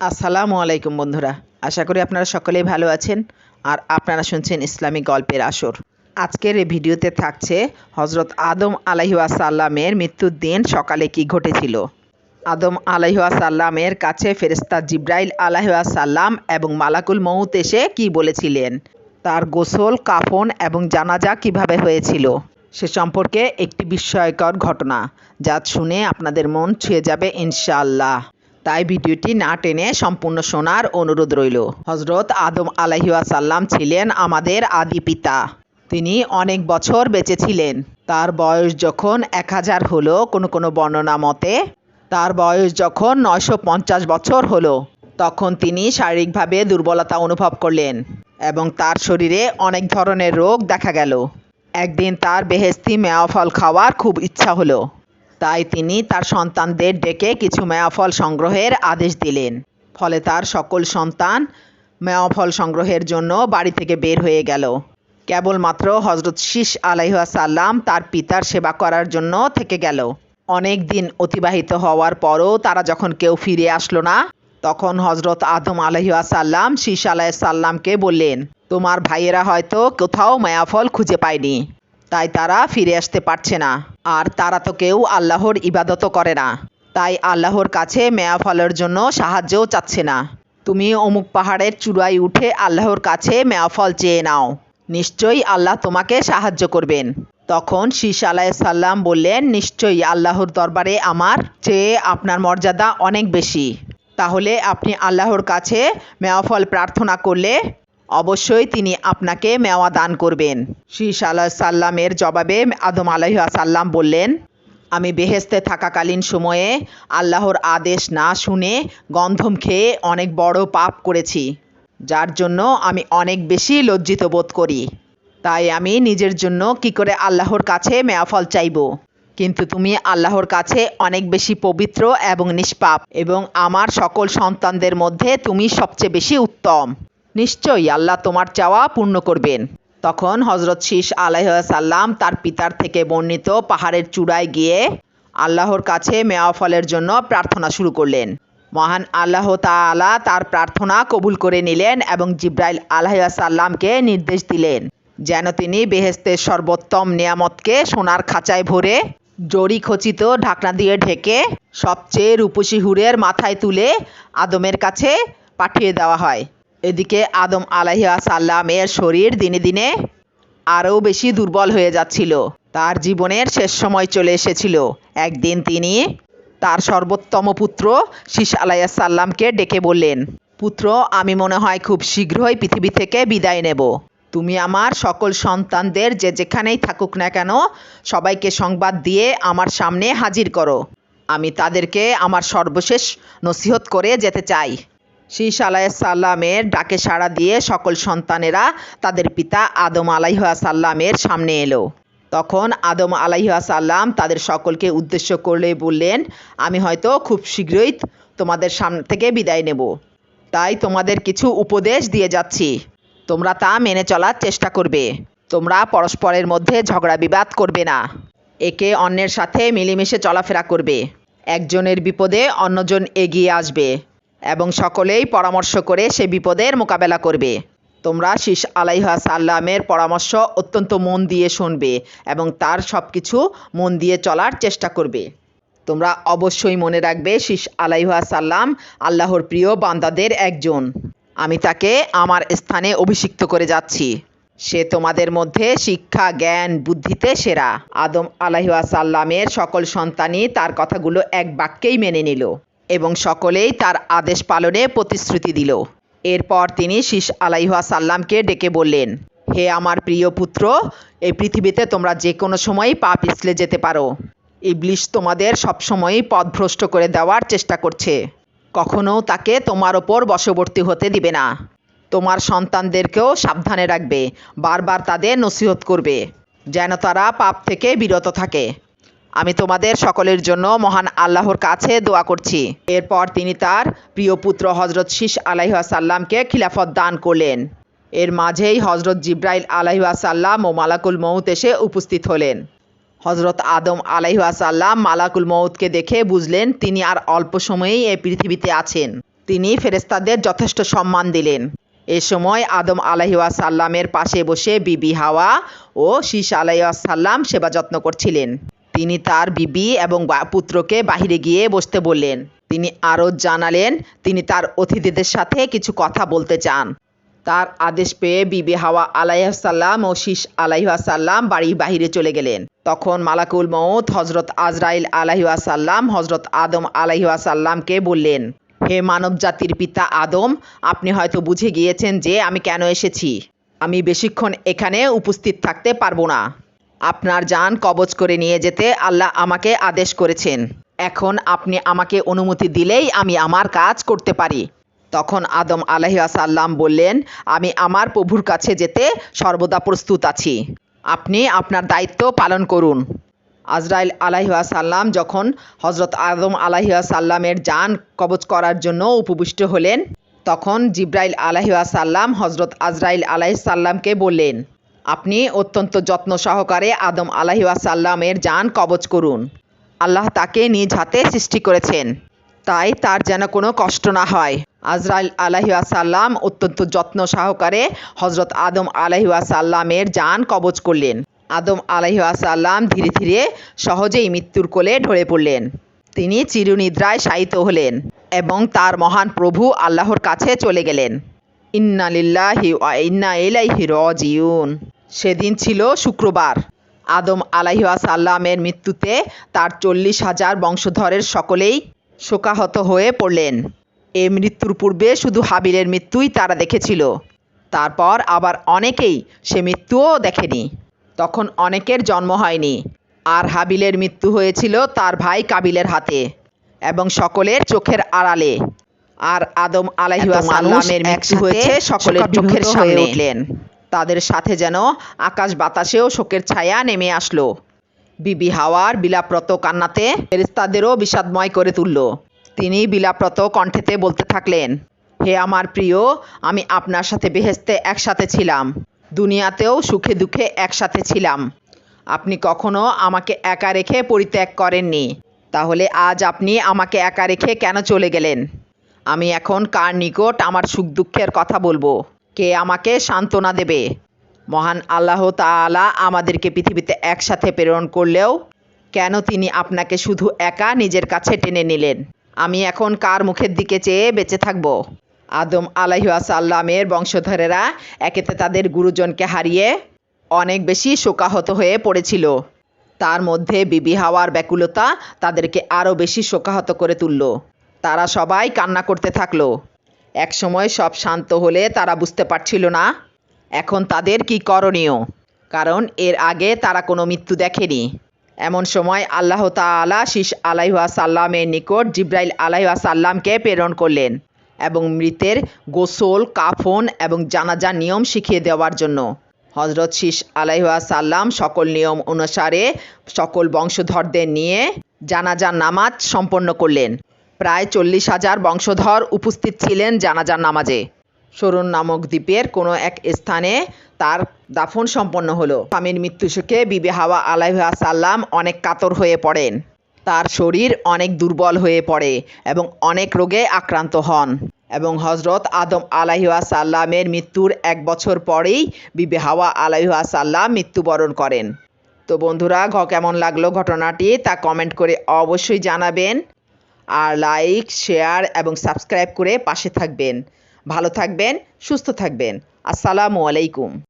আসসালামু আলাইকুম বন্ধুরা। আশা করি আপনারা সকলেই ভালো আছেন আর আপনারা শুনছেন ইসলামিক গল্পের আসর। আজকের এই ভিডিওতে থাকছে হজরত আদম আলাইহাসাল্লামের মৃত্যুর দিন সকালে কি ঘটেছিল? আদম আলাইহাসাল্লামের কাছে ফেরেস্তা জিব্রাইল আলাইহাসাল্লাম এবং মালাকুল মৌত এসে কি বলেছিলেন? তার গোসল, কাফন এবং জানাজা কীভাবে হয়েছিল? সে সম্পর্কে একটি বিস্ময়কর ঘটনা, যা শুনে আপনাদের মন ছুঁয়ে যাবে ইনশাআল্লাহ। তাই ভিডিওটি না টেনে সম্পূর্ণ শোনার অনুরোধ রইল। হজরত আদম আলাইহাসাল্লাম ছিলেন আমাদের আদি পিতা। তিনি অনেক বছর বেঁচে ছিলেন। তার বয়স যখন এক হাজার হলো কোনো কোনো বর্ণনা মতে, তার বয়স যখন নয়শো পঞ্চাশ বছর হলো, তখন তিনি শারীরিকভাবে দুর্বলতা অনুভব করলেন এবং তার শরীরে অনেক ধরনের রোগ দেখা গেল। একদিন তার বেহেস্তি মেওয়া ফল খাওয়ার খুব ইচ্ছা হলো। তাই তিনি তার সন্তানদের ডেকে কিছু মেওয়া ফল সংগ্রহের আদেশ দিলেন। ফলে তার সকল সন্তান মেওয়া ফল সংগ্রহের জন্য বাড়ি থেকে বের হয়ে গেল। কেবলমাত্র হজরত শীষ আলাইহাসাল্লাম তার পিতার সেবা করার জন্য থেকে গেল। অনেক দিন অতিবাহিত হওয়ার পরও তারা যখন কেউ ফিরে আসলো না, তখন হজরত আদম আলহিয়াসাল্লাম শীষ আলাইসাল্লামকে বললেন, তোমার ভাইয়েরা হয়তো কোথাও মায়াফল খুঁজে পায়নি, তাই তারা ফিরে আসতে পারছে না। আর তারা তো কেউ আল্লাহর ইবাদত করে না। তাই আল্লাহর কাছে মেয়া ফলের জন্য সাহায্যও চাচ্ছে না। তুমি অমুক পাহাড়ের চূড়ায় উঠে আল্লাহর কাছে মেয়া ফল চেয়ে নাও। নিশ্চয়ই আল্লাহ তোমাকে সাহায্য করবেন। তখন শীষ আলাইসাল্লাম বললেন, নিশ্চয়ই আল্লাহর দরবারে আমার চেয়ে আপনার মর্যাদা অনেক বেশি। তাহলে আপনি আল্লাহর কাছে মেওয়া ফল প্রার্থনা করলে অবশ্যই তিনি আপনাকে মেওয়া দান করবেন। শীষ আলাহ সাল্লামের জবাবে আদম আলাইসাল্লাম বললেন, আমি বেহেস্তে থাকাকালীন সময়ে আল্লাহর আদেশ না শুনে গন্ধম খেয়ে অনেক বড় পাপ করেছি, যার জন্য আমি অনেক বেশি লজ্জিত বোধ করি। তাই আমি নিজের জন্য কি করে আল্লাহর কাছে মেয়াফল চাইব? কিন্তু তুমি আল্লাহর কাছে অনেক বেশি পবিত্র এবং নিষ্পাপ এবং আমার সকল সন্তানদের মধ্যে তুমি সবচেয়ে বেশি উত্তম। নিশ্চয়ই আল্লাহ তোমার চাওয়া পূর্ণ করবেন। তখন হজরত শীষ আলাইসাল্লাম তার পিতার থেকে বর্ণিত পাহাড়ের চূড়ায় গিয়ে আল্লাহর কাছে মেওয়া ফলের জন্য প্রার্থনা শুরু করলেন। মহান আল্লাহ তাআলা তার প্রার্থনা কবুল করে নিলেন এবং জিব্রাইল আলাইসাল্লামকে নির্দেশ দিলেন, যেন তিনি বেহেস্তের সর্বোত্তম নিয়ামতকে সোনার খাঁচায় ভরে জড়ি খচিত ঢাকনা দিয়ে ঢেকে সবচেয়ে রূপসী হুরের মাথায় তুলে আদমের কাছে পাঠিয়ে দেওয়া হয়। এদিকে আদম আলাহিয়া সাল্লামের শরীর দিনে দিনে আরও বেশি দুর্বল হয়ে যাচ্ছিল। তার জীবনের শেষ সময় চলে এসেছিল। একদিন তিনি তার সর্বোত্তম পুত্র শীষ আলাইয়া সাল্লামকে ডেকে বললেন, পুত্র, আমি মনে হয় খুব শীঘ্রই পৃথিবী থেকে বিদায় নেব। তুমি আমার সকল সন্তানদের যে যেখানেই থাকুক না কেন সবাইকে সংবাদ দিয়ে আমার সামনে হাজির করো। আমি তাদেরকে আমার সর্বশেষ নসিহত করে যেতে চাই। শীষ আলাইসাল্লামের ডাকে সাড়া দিয়ে সকল সন্তানেরা তাদের পিতা আদম আলাইহাসাল্লামের সামনে এলো। তখন আদম আলাইহাসাল্লাম তাদের সকলকে উদ্দেশ্য করলে বললেন, আমি হয়তো খুব শীঘ্রই তোমাদের সামনে থেকে বিদায় নেব। তাই তোমাদের কিছু উপদেশ দিয়ে যাচ্ছি। তোমরা তা মেনে চলার চেষ্টা করবে। তোমরা পরস্পরের মধ্যে ঝগড়া বিবাদ করবে না। একে অন্যের সাথে মিলেমিশে চলাফেরা করবে। একজনের বিপদে অন্যজন এগিয়ে আসবে। এবং সকলেই পরামর্শ করে সে বিপদের মোকাবেলা করবে। তোমরা শীষ আলাইহা সাল্লামের পরামর্শ অত্যন্ত মন দিয়ে শুনবে এবং তার সব কিছু মন দিয়ে চলার চেষ্টা করবে। তোমরা অবশ্যই মনে রাখবে শীষ আলাইহা সাল্লাম আল্লাহর প্রিয় বান্দাদের একজন। আমি তাকে আমার স্থানে অভিষিক্ত করে যাচ্ছি। সে তোমাদের মধ্যে শিক্ষা, জ্ঞান, বুদ্ধিতে সেরা। আদম আলাইসাল্লামের সকল সন্তানই তার কথাগুলো এক বাক্যেই মেনে নিল। এবং সকলেই তার আদেশ পালনে প্রতিশ্রুতি দিল। এরপর তিনি শীষ আলাইহা সাল্লামকে ডেকে বললেন, হে আমার প্রিয় পুত্র, এই পৃথিবীতে তোমরা যে কোনো সময়ই পা পিছলে যেতে পারো। ইবলিশ তোমাদের সবসময়ই পথভ্রষ্ট করে দেওয়ার চেষ্টা করছে। কখনও তাকে তোমার ওপর বশবর্তী হতে দিবে না। তোমার সন্তানদেরকেও সাবধানে রাখবে, বারবার তাদের নসিহত করবে, যেন তারা পাপ থেকে বিরত থাকে। আমি তোমাদের সকলের জন্য মহান আল্লাহর কাছে দোয়া করছি। এরপর তিনি তার প্রিয় পুত্র হজরত শীষ আলাইহাসাল্লামকে খিলাফত দান করলেন। এর মাঝেই হজরত জিব্রাইল আলাইহাসাল্লাম ও মালাকুল মৌত এসে উপস্থিত হলেন। হজরত আদম আলাইহাসাল্লাম মালাকুল মৌতকে দেখে বুঝলেন তিনি আর অল্প সময়েই এই পৃথিবীতে আছেন। তিনি ফেরেস্তাদের যথেষ্ট সম্মান দিলেন। এ সময় আদম আলাহিসাল্লামের পাশে বসে বিবি হাওয়া ও শীষ আলাইসাল্লাম সেবা যত্ন করছিলেন। তিনি তার বিবি এবং পুত্রকে বাহিরে গিয়ে বসতে বললেন। তিনি আরও জানালেন, তিনি তার অতিথিদের সাথে কিছু কথা বলতে চান। তার আদেশ পেয়ে বিবি হাওয়া আলাইসাল্লাম ও শীষ আলাইসাল্লাম বাড়ির বাহিরে চলে গেলেন। তখন মালাকুল মৌত হজরত আজরাইল আলাইসাল্লাম হজরত আদম আলাইসাল্লামকে বললেন, হে মানব জাতির পিতা আদম, আপনি হয়তো বুঝে গিয়েছেন যে আমি কেন এসেছি। আমি বেশিক্ষণ এখানে উপস্থিত থাকতে পারব না। আপনার যান কবজ করে নিয়ে যেতে আল্লাহ আমাকে আদেশ করেছেন। এখন আপনি আমাকে অনুমতি দিলেই আমি আমার কাজ করতে পারি। তখন আদম আলহিয়াসাল্লাম বললেন, আমি আমার প্রভুর কাছে যেতে সর্বদা প্রস্তুত আছি। আপনি আপনার দায়িত্ব পালন করুন। আজরাইল আলাহিসাল্লাম যখন হজরত আদম আলাহিসাল্লামের যান কবজ করার জন্য উপবিষ্ট হলেন, তখন জিব্রাইল আলাহিসাল্লাম হজরত আজরাইল আলাইসাল্লামকে বললেন আপনি অত্যন্ত যত্ন সহকারে আদম আলাহিসাল্লামের যান কবজ করুন। আল্লাহ তাকে নিজ হাতে সৃষ্টি করেছেন। তাই তার যেন কোনো কষ্ট না হয়। আজরাইল আলাহিসাল্লাম অত্যন্ত যত্ন সহকারে হজরত আদম আলাহিসাল্লামের যান কবজ করলেন। আদম আলাহিসাল্লাম ধীরে ধীরে সহজেই মৃত্যুর কোলে ঢলে পড়লেন। তিনি চিরনিদ্রায় শায়িত হলেন এবং তার মহান প্রভু আল্লাহর কাছে চলে গেলেন। ইন্না লিল্লাহি ওয়া ইন্না ইলাইহি রাজিউন। সেদিন ছিল শুক্রবার। আদম আলাইসাল্লামের মৃত্যুতে তার চল্লিশ হাজার বংশধরের সকলেই শোকাহত হয়ে পড়লেন। এই মৃত্যুর পূর্বে শুধু হাবিলের মৃত্যুই তারা দেখেছিল। তারপর আবার অনেকেই সে মৃত্যুও দেখেনি। তখন অনেকের জন্ম হয়নি। আর হাবিলের মৃত্যু হয়েছিল তার ভাই কাবিলের হাতে এবং সকলের চোখের আড়ালে। আর আদম আলাইসাল্লামের মৃত্যু হয়েছে সকলের চোখের সামনে। উঠলেন। তাদের সাথে যেন আকাশ বাতাসেও শোকের ছায়া নেমে আসলো। বিবি হাওয়ার বিলাপ্রত কান্নাতে ফেরেস্তাদেরও বিষাদময় করে তুলল। তিনি বিলাপ্রত কণ্ঠেতে বলতে থাকলেন, হে আমার প্রিয়, আমি আপনার সাথে বেহেস্তে একসাথে ছিলাম। দুনিয়াতেও সুখে দুঃখে একসাথে ছিলাম। আপনি কখনো আমাকে একা রেখে পরিত্যাগ করেননি। তাহলে আজ আপনি আমাকে একা রেখে কেন চলে গেলেন? আমি এখন কার নিকট আমার সুখ দুঃখের কথা বলব? কে আমাকে সান্ত্বনা দেবে? মহান আল্লাহ তাআলা আমাদেরকে পৃথিবীতে একসাথে প্রেরণ করলেও কেন তিনি আপনাকে শুধু একা নিজের কাছে টেনে নিলেন? আমি এখন কার মুখের দিকে চেয়ে বেঁচে থাকব? আদম আলাইসাল্লামের বংশধরেরা একেতে তাদের গুরুজনকে হারিয়ে অনেক বেশি শোকাহত হয়ে পড়েছিল। তার মধ্যে বিবি হাওয়ার ব্যাকুলতা তাদেরকে আরও বেশি শোকাহত করে তুলল। তারা সবাই কান্না করতে থাকল। একসময় সব শান্ত হলে তারা বুঝতে পারছিল না, এখন তাদের কি করণীয়? কারণ এর আগে তারা কোনো মৃত্যু দেখেনি। এমন সময় আল্লাহ তাআলা শীষ আলাইহা সাল্লামের নিকট জিব্রাইল আলাইহা সাল্লামকে প্রেরণ করলেন এবং মৃতের গোসল, কাফন এবং জানাজা নিয়ম শিখিয়ে দেওয়ার জন্য। হজরত শীষ আলাইহা সাল্লাম সকল নিয়ম অনুসারে সকল বংশধরদের নিয়ে জানাজা নামাজ সম্পন্ন করলেন। প্রায় চল্লিশ হাজার বংশধর উপস্থিত ছিলেন জানাজার নামাজে। সরুন নামক দ্বীপের কোনো এক স্থানে তার দাফন সম্পন্ন হলো। স্বামীর মৃত্যু সুখে বিবে হাওয়া আলাইহা সাল্লাম অনেক কাতর হয়ে পড়েন। তার শরীর অনেক দুর্বল হয়ে পড়ে এবং অনেক রোগে আক্রান্ত হন এবং হজরত আদম আলাইহা সাল্লামের মৃত্যুর এক বছর পরেই বিবে হাওয়া আলাইহা সাল্লাম মৃত্যুবরণ করেন। তো বন্ধুরা, ঘ কেমন লাগল ঘটনাটি তা কমেন্ট করে অবশ্যই জানাবেন। আর লাইক শেয়ার এবং সাবস্ক্রাইব করে পাশে থাকবেন। ভালো থাকবেন সুস্থ থাকবেন। আসসালামু আলাইকুম।